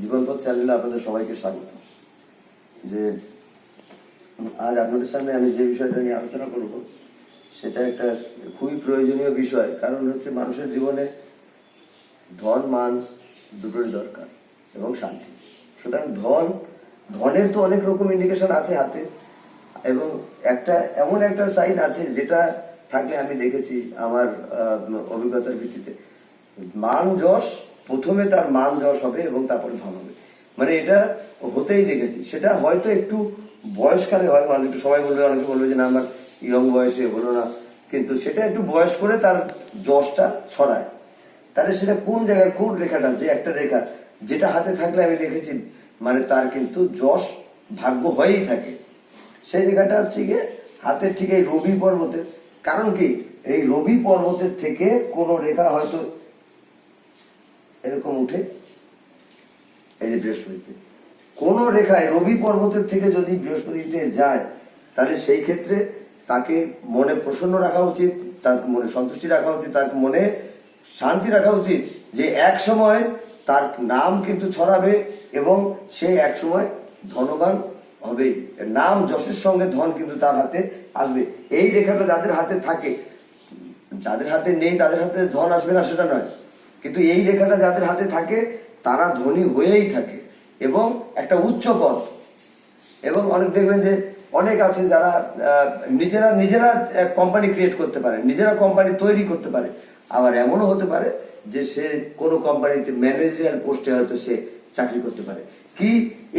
জীবনপথ চ্যানেলে আপনাদের সবাইকে স্বাগত। যে, আজ আপনাদের সামনে আমি যে বিষয়টা নিয়ে আলোচনা করব, সেটা একটা খুবই প্রয়োজনীয় বিষয়। কারণ হচ্ছে মানুষের জীবনে ধন, মান দুটোরই দরকার এবং শান্তি। সুতরাং ধন, ধনের তো অনেক রকম ইন্ডিকেশন আছে হাতে এবং একটা, এমন একটা সাইন আছে যেটা থাকলে আমি দেখেছি আমার অভিজ্ঞতার ভিত্তিতে। মান, যশ প্রথমে তার মান যশ হবে এবং তারপরে ধন হবে। মানে এটা হতেই দেখেছি। সেটা হয়তো একটু বয়সকালে হয় মানে একটু সবাই বলবে, অনেকে বলবে যে না, আমার ইয়ং বয়সে হলো না। কিন্তু সেটা একটু বয়স করে তার যশটা ছড়ায়। তাহলে সেটা কোন জায়গায় কোন রেখাটা? যে একটা রেখা, যেটা হাতে থাকলে আমি দেখেছি মানে তার কিন্তু যশ ভাগ্য হয়েই থাকে। সেই রেখাটা হচ্ছে গিয়ে হাতের ঠিক এই রবি পর্বতের। কারণ কি? এই রবি পর্বতের থেকে কোন রেখা হয়তো এরকম উঠে এই যে বৃহস্পতিতে। কোন রেখায় রবি পর্বতের থেকে যদি বৃহস্পতিতে যায়, তাহলে সেই ক্ষেত্রে তাকে মনে প্রসন্ন রাখা উচিত, তার মনে সন্তুষ্টি রাখা উচিত, তার মনে শান্তি রাখা উচিত যে এক সময় তার নাম কিন্তু ছড়াবে এবং সে এক সময় ধনবান হবেই। নাম যশের সঙ্গে ধন কিন্তু তার হাতে আসবে। এই রেখাটা যাদের হাতে থাকে, যাদের হাতে নেই, তাদের হাতে ধন আসবে না, সেটা নয়। কিন্তু এই রেখাটা যাদের হাতে থাকে, তারা ধনী হয়েই থাকে এবং একটা উচ্চ পথ এবং অনেক দেখবেন যে অনেক আছে যারা নিজেরা নিজেরা কোম্পানি ক্রিয়েট করতে পারে, নিজেরা কোম্পানি তৈরি করতে পারে। আবার এমনও হতে পারে যে সে কোনো কোম্পানিতে ম্যানেজারিয়াল পোস্টে হয়তো সে চাকরি করতে পারে। কি?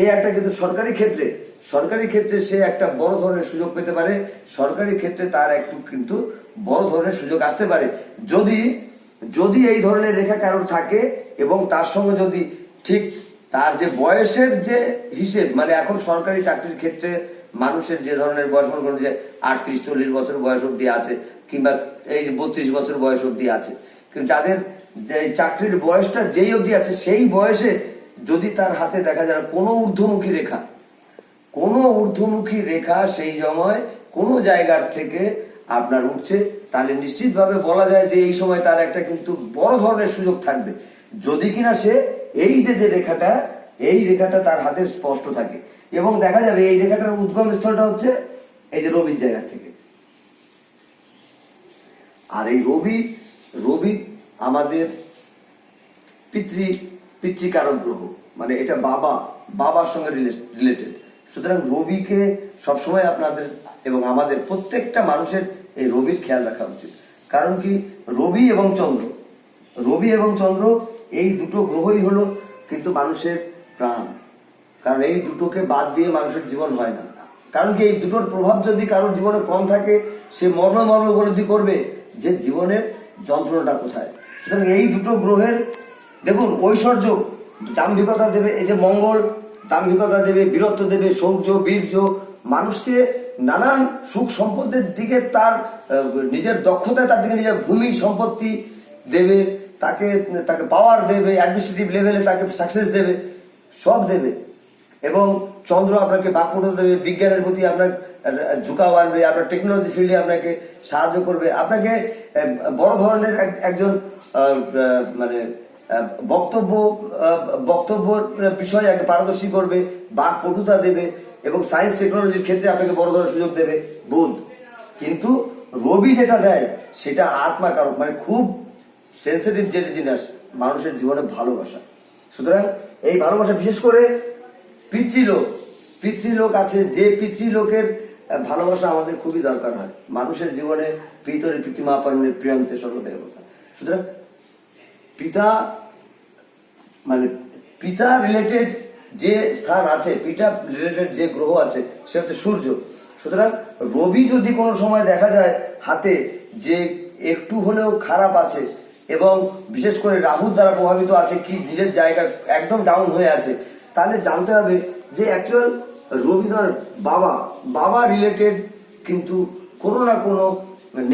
এ একটা কিন্তু সরকারি ক্ষেত্রে সরকারি ক্ষেত্রে সে একটা বড় ধরনের সুযোগ পেতে পারে, সরকারি ক্ষেত্রে তার একটু কিন্তু বড় ধরনের সুযোগ আসতে পারে। যদি যদি এই ধরনের রেখা কারোর থাকে এবং তার সঙ্গে যদি ঠিক তার যে বয়সের যে হিসেব মানে এখন সরকারি চাকরির ক্ষেত্রে মানুষের যে ধরনের বয়স, মনে করুন যে আটত্রিশ, চল্লিশ বছর বয়স অব্দি আছে, কিংবা এই বত্রিশ বছর বয়স অব্দি আছে। কিন্তু যাদের চাকরির বয়সটা যেই অবধি আছে, সেই বয়সে যদি তার হাতে দেখা যায় কোনো ঊর্ধ্বমুখী রেখা, কোনো ঊর্ধ্বমুখী রেখা সেই সময় কোনো জায়গার থেকে আপনার উঠছে, তাহলে নিশ্চিতভাবে বলা যায় যে এই সময় তার একটা কিন্তু বড় ধরনের সুযোগ থাকবে। যদি কিনা সে এই যে যে রেখাটা, এই রেখাটা তার হাতে স্পষ্ট থাকে। এবং দেখা যাবে এই রেখাটার উদ্গম স্থলটা হচ্ছে এই যে রবির জায়গা থেকে। আর এই রবি রবি আমাদের পিতৃ, পিতৃকারক গ্রহ। মানে এটা বাবা, বাবার সঙ্গে রিলেটেড সুতরাং রবিকে সবসময় আপনাদের এবং আমাদের প্রত্যেকটা মানুষের এই রবির খেয়াল রাখা উচিত। কারণ কি, রবি এবং চন্দ্র, রবি এবং চন্দ্র এই দুটো গ্রহই হলো কিন্তু মানুষের প্রাণ। কারণ এই দুটোকে বাদ দিয়ে মানুষের জীবন হয় না। কারণ কি, এই দুটোর প্রভাব যদি কারোর জীবনে কম থাকে, সে মর্ম মর্ম উপলব্ধি করবে যে জীবনের যন্ত্রণাটা কোথায়। সুতরাং এই দুটো গ্রহের, দেখুন, ঐশ্বর্য দাম্ভিকতা দেবে, এই যে মঙ্গল দাম্ভিকতা দেবে, বীরত্ব দেবে শৌর্য বীর্য, মানুষকে নানান সুখ সম্পদের দিকে তার নিজের দক্ষতায় তার দিকে নিজের ভূমি সম্পত্তি দেবে, তাকে তাকে পাওয়ার দেবে অ্যাডমিনিস্ট্রেটিভ লেভেলে তাকে সাকসেস দেবে, সব দেবে। এবং চন্দ্র আপনাকে বাঁকুড়ো দেবে, বিজ্ঞানের প্রতি আপনার ঝুঁকাও আনবে আপনার টেকনোলজি ফিল্ডে আপনাকে সাহায্য করবে। আপনাকে বড় ধরনের এক- একজন মানে বক্তব্য বক্তব্য বিষয়ে একটা পারদর্শী করবে বা পটুতা দেবে। এবং সায়েন্স টেকনোলজির ক্ষেত্রে আপনাকে বড় ধরনের সুযোগ দেবে বুধ কিন্তু রবি যেটা দেয়, সেটা আত্মাকারক মানে খুব সেন্সিটিভ যে জিনিস মানুষের জীবনে ভালোবাসা। সুতরাং এই ভালোবাসা, বিশেষ করে পিতৃলোক পিতৃলোক আছে, যে পিতৃলোকের ভালোবাসা আমাদের খুবই দরকার হয়। মানুষের জীবনে পিতরে পিতৃমা পালনের প্রিয়ন্তে সর্বদেবতা সুতরাং পিতা মানে পিতা রিলেটেড যে স্থান আছে পিতা রিলেটেড যে গ্রহ আছে সে হচ্ছে সূর্য। সুতরাং রবি যদি কোনো সময় দেখা যায় হাতে যে একটু হলেও খারাপ আছে এবং বিশেষ করে রাহুর দ্বারা প্রভাবিত আছে, কি নিজের জায়গা একদম ডাউন হয়ে আছে, তাহলে জানতে হবে যে অ্যাকচুয়াল রবীন্দ্র বাবা বাবা রিলেটেড কিন্তু কোনো না কোনো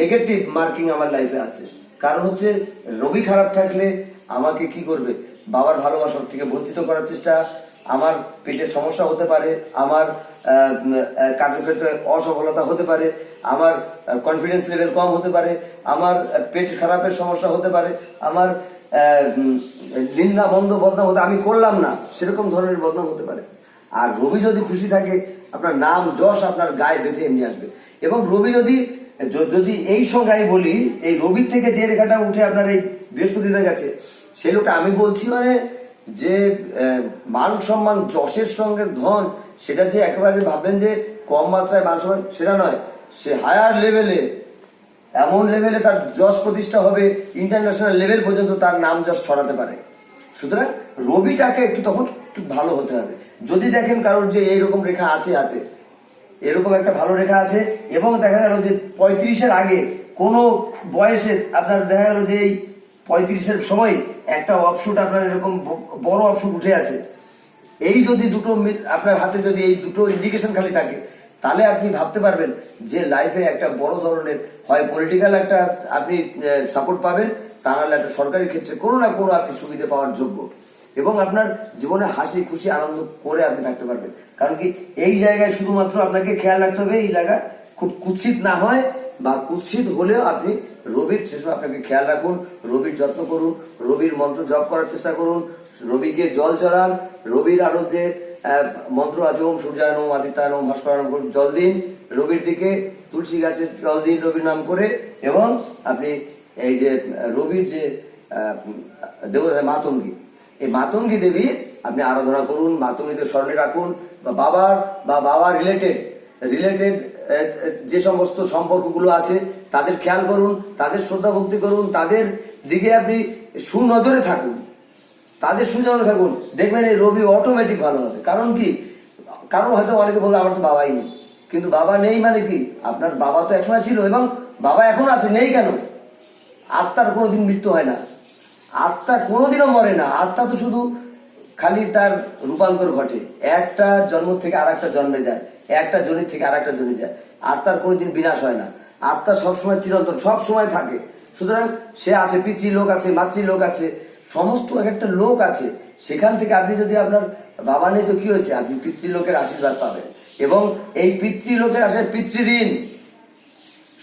নেগেটিভ মার্কিং আমার লাইফে আছে। কারণ হচ্ছে রবি খারাপ থাকলে আমাকে কি করবে? বাবার ভালোবাসার থেকে বঞ্চিত করার চেষ্টা আমার পেটের সমস্যা হতে পারে, আমার কার্যক্ষেত্রে অসফলতা হতে পারে, আমার কনফিডেন্স লেভেল কম হতে পারে, আমার পেট খারাপের সমস্যা হতে পারে, আমার নিন্দা বন্ধ বদনাম হতে, আমি করলাম না, সেরকম ধরনের বদনাম হতে পারে। আর রবি যদি খুশি থাকে, আপনার নাম, যশ আপনার গায়ে বেঁধে এমনি আসবে। এবং রবি যদি যদি এই সঙ্গে বলি, এই রবির থেকে যে রেখাটা উঠে আপনার এই বৃহস্পতিদের গেছে, সেই লোকটা আমি বলছি মানে যে মান সম্মান, যশের সঙ্গে ধন, সেটা যে একেবারে ভাববেন যে কম মাত্রায় মান সম্মান, সেটা নয়। সে হায়ার লেভেলে এমন লেভেলে তার যশ প্রতিষ্ঠা হবে ইন্টারন্যাশনাল লেভেল পর্যন্ত তার নাম যশ ছড়াতে পারে। সুতরাং রবিটাকে একটু তখন একটু ভালো হতে হবে। যদি দেখেন কারোর যে এইরকম রেখা আছে হাতে, এরকম একটা ভালো রেখা আছে, এবং দেখা গেল যে পঁয়ত্রিশের আগে কোনো বয়সে আপনার দেখা গেল যে এই পঁয়ত্রিশের সময় একটা অপশুট আপনার এরকম বড় অপশুট উঠে আছে। এই যদি দুটো আপনার হাতে যদি এই দুটো ইন্ডিকেশন খালি থাকে, তাহলে আপনি ভাবতে পারবেন যে লাইফে একটা বড় ধরনের, হয় পলিটিক্যাল একটা আপনি সাপোর্ট পাবেন, তা নাহলে একটা সরকারি ক্ষেত্রে কোনো না কোনো আপনি সুবিধা পাওয়ার যোগ্য। এবং আপনার জীবনে হাসি, খুশি, আনন্দ করে আপনি থাকতে পারবেন। কারণ কি, এই জায়গায় শুধুমাত্র আপনাকে খেয়াল রাখতে হবে, এই জায়গা খুব কুৎসিত না হয় বা কুৎসিত হলেও আপনি রবির সময় আপনাকে খেয়াল রাখুন, রবির যত্ন করুন, রবির মন্ত্র জপ করার চেষ্টা করুন, রবিকে জল চড়ান রবির আরও যে মন্ত্র আছে, ওম সূর্যায়ন ওম আদিত্যায়ন ওম ভাস্করায়ন করে জল দিন, রবির দিকে তুলসী গাছের জল দিন, রবির নাম করে, এবং আপনি এই যে, রবির যে দেবতা মাতঙ্গী, এই মাতঙ্গী দেবীর আপনি আরাধনা করুন মাতঙ্গীদের স্মরণে রাখুন, বা বাবার বা বাবা রিলেটেড রিলেটেড যে সমস্ত সম্পর্কগুলো আছে তাদের খেয়াল করুন, তাদের শ্রদ্ধা ভক্তি করুন, তাদের দিকে আপনি সুনজরে থাকুন। তাদের সুনজরে থাকুন। দেখবেন এই রবি অটোমেটিক ভালো হবে। কারণ কি? কারণ হয়তো অনেকে বলবে, আমার তো বাবাই নেই। কিন্তু বাবা নেই মানে কি? আপনার বাবা তো একসময় ছিল এবং বাবা এখন আছে, নেই কেন? আত্মার কোনোদিন মৃত্যু হয় না। আত্মা কোনোদিনও মরে না। আত্মা তো শুধু খালি তার রূপান্তর ঘটে। একটা জন্ম থেকে আর একটা জন্মে যায়। একটা জনি থেকে আর একটা জনি যায়। আত্মার কোনোদিন বিনাশ হয় না। আত্মা সবসময় চিরন্তন সব সময় থাকে। সুতরাং সে আছে পিতৃ লোক আছে মাতৃ লোক আছে, সমস্ত এক একটা লোক আছে। সেখান থেকে আপনি যদি আপনার বাবা নেই তো কি হয়েছে? আপনি পিতৃলোকের আশীর্বাদ পাবেন। এবং এই পিতৃলোকের আসে পিতৃঋণ।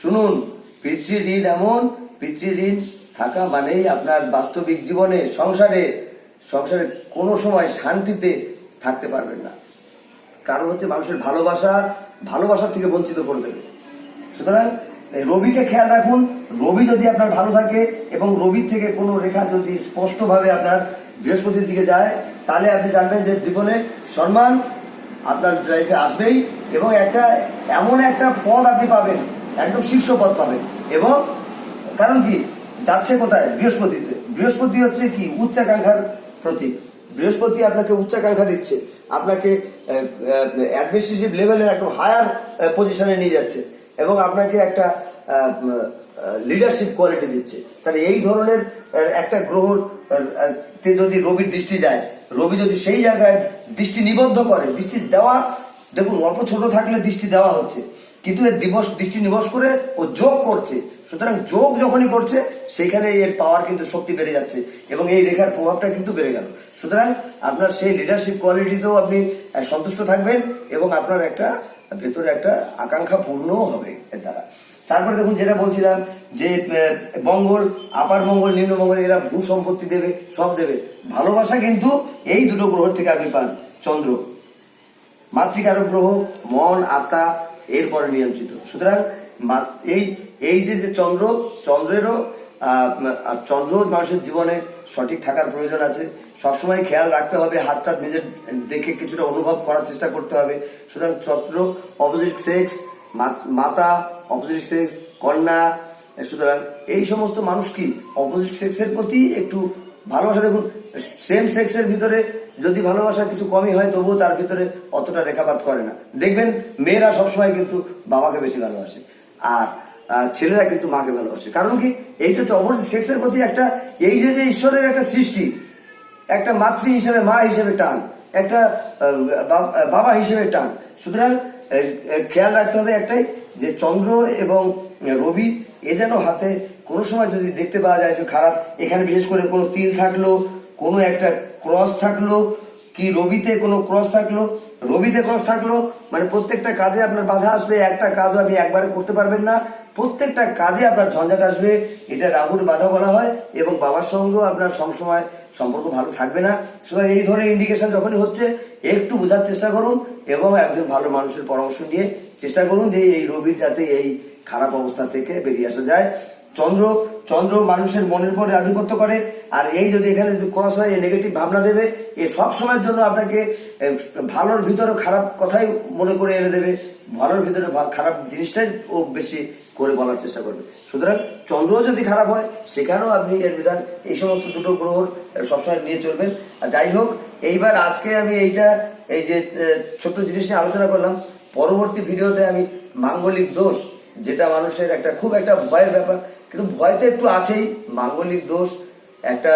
শুনুন, পিতৃঋণ এমন, পিতৃঋণ থাকা মানেই আপনার বাস্তবিক জীবনে, সংসারে সংসারে কোনো সময় শান্তিতে থাকতে পারবেন না। কারণ হচ্ছে মানুষের ভালোবাসা ভালোবাসা থেকে বঞ্চিত করে দেবে। সুতরাং রবিকে খেয়াল রাখুন। রবি যদি আপনার ভালো থাকে এবং রবির থেকে কোনো রেখা যদি স্পষ্টভাবে আপনার বৃহস্পতির দিকে যায়, তাহলে আপনি জানবেন যে জীবনে সম্মান আপনার লাইফে আসবেই এবং একটা, এমন একটা পদ আপনি পাবেন, একদম শীর্ষ পদ পাবেন। এবং কারণ কি? যাচ্ছে কোথায়? বৃহস্পতিতে। বৃহস্পতি হচ্ছে কি? উচ্চাকাঙ্ক্ষার প্রতীক। বৃহস্পতি আপনাকে উচ্চাকাঙ্ক্ষা দিচ্ছে। আপনাকে অ্যাডমিনিস্ট্রেটিভ লেভেলের একদম হায়ার পজিশনে নিয়ে যাচ্ছে। এবং আপনাকে একটা লিডারশিপ কোয়ালিটি দিচ্ছে। তাহলে এই ধরনের একটা গ্রহর তে যদি রবির দৃষ্টি যায়, রবি যদি সেই জায়গায় দৃষ্টি নিবদ্ধ করে, দৃষ্টি দেওয়া, দেখুন, অল্প ছোট থাকলে দৃষ্টি দেওয়া হচ্ছে, কিন্তু এর দিবস, দৃষ্টি নিবস করে ও যোগ করছে। সুতরাং যোগ যখনই করছে, সেইখানে এর পাওয়ার কিন্তু শক্তি বেড়ে যাচ্ছে এবং এই রেখার প্রভাবটা কিন্তু বেড়ে গেল। সুতরাং আপনার সেই লিডারশিপ কোয়ালিটিতেও আপনি সন্তুষ্ট থাকবেন এবং আপনার একটা ভেতরে একটা আকাঙ্ক্ষা পূর্ণও হবে এর দ্বারা। তারপরে দেখুন যেটা বলছিলাম যে আহ, মঙ্গল আপার মঙ্গল নিম্ন মঙ্গল এরা ভূ সম্পত্তি দেবে সব দেবে। ভালোবাসা কিন্তু এই দুটো গ্রহ থেকে আপনি পান চন্দ্র। মাতৃকারক গ্রহ মন আত্মা এরপরে নিয়ন্ত্রিত। সুতরাং এই এই যে যে চন্দ্র চন্দ্রেরও চন্দ্র মানুষের জীবনে সঠিক থাকার প্রয়োজন আছে। সবসময় খেয়াল রাখতে হবে, হাতটা নিজের দেখে কিছুটা অনুভব করার চেষ্টা করতে হবে। সুতরাং চন্দ্র অপোজিট সেক্স মাতা অপোজিট সেক্স কন্যা সুতরাং এই সমস্ত মানুষ কি অপোজিট সেক্সের প্রতি একটু ভালোবাসা? দেখুন সেম সেক্সের ভিতরে যদি ভালোবাসা কিছু কমই হয়, তবুও তার ভিতরে অতটা রেখাপাত করে না। দেখবেন, মেয়েরা সবসময় কিন্তু বাবাকে বেশি ভালোবাসে। আর ছেলেরা কিন্তু মাকে ভালোবাসে। কারণ কি, এইটা হচ্ছে অপোজিট সেক্সের প্রতি একটা, এই যে যে ঈশ্বরের একটা সৃষ্টি, একটা মাতৃ হিসেবে মা হিসেবে টান, একটা বাবা হিসেবে টান। সুতরাং খেয়াল রাখতে হবে একটাই, যে চন্দ্র এবং রবি, এ যেন হাতে কোনো সময় যদি দেখতে পাওয়া যায় যে খারাপ, এখানে বিশেষ করে কোনো তিল থাকল, কোনো একটা ক্রস থাকল, কি রবিতে কোনো ক্রস থাকল রবিতে খরচ থাকল মানে প্রত্যেকটা কাজে আপনার বাধা আসবে, একটা কাজও আপনি একবারে করতে পারবেন না, প্রত্যেকটা কাজে আপনার ঝঞ্ঝাট আসবে, এটা রাহুর বাধা বলা হয়, এবং বাবার সঙ্গেও আপনার সবসময় সম্পর্ক ভালো থাকবে না। সুতরাং এই ধরনের ইন্ডিকেশন যখনই হচ্ছে, একটু বোঝার চেষ্টা করুন, এবং একজন ভালো মানুষের পরামর্শ নিয়ে চেষ্টা করুন যে এই রবির যাতে এই খারাপ অবস্থা থেকে বেরিয়ে আসা যায়। চন্দ্র চন্দ্র মানুষের মনের উপরে আধিপত্য করে, আর এই যদি এখানে ক্রস হয় এই নেগেটিভ ভাবনা দেবে, এ সব সময়ের জন্য আপনাকে ভালোর ভিতরে খারাপ কথাই মনে করে এনে দেবে, ভালোর ভিতরে খারাপ জিনিসটাই ও বেশি করে বলার চেষ্টা করবে। সুতরাং চন্দ্র যদি খারাপ হয়, সেখানেও আপনি এর বিধান, এই সমস্ত দুটো গ্রহর সবসময় নিয়ে চলবেন। আর যাই হোক, এইবার আজকে আমি এইটা, এই যে ছোট্ট জিনিস নিয়ে আলোচনা করলাম, পরবর্তী ভিডিওতে আমি মাঙ্গলিক দোষ, যেটা মানুষের একটা, খুব একটা ভয়ের ব্যাপার কিন্তু ভয় তো একটু আছেই, মাঙ্গলিক দোষ, একটা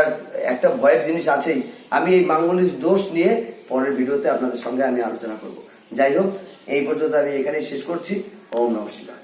একটা ভয়ের জিনিস আছেই। আমি এই মাঙ্গলিক দোষ নিয়ে পরের ভিডিওতে আপনাদের সঙ্গে আমি আলোচনা করব। যাই হোক, এই পর্যন্ত আমি এখানেই শেষ করছি। ওম নমস্কার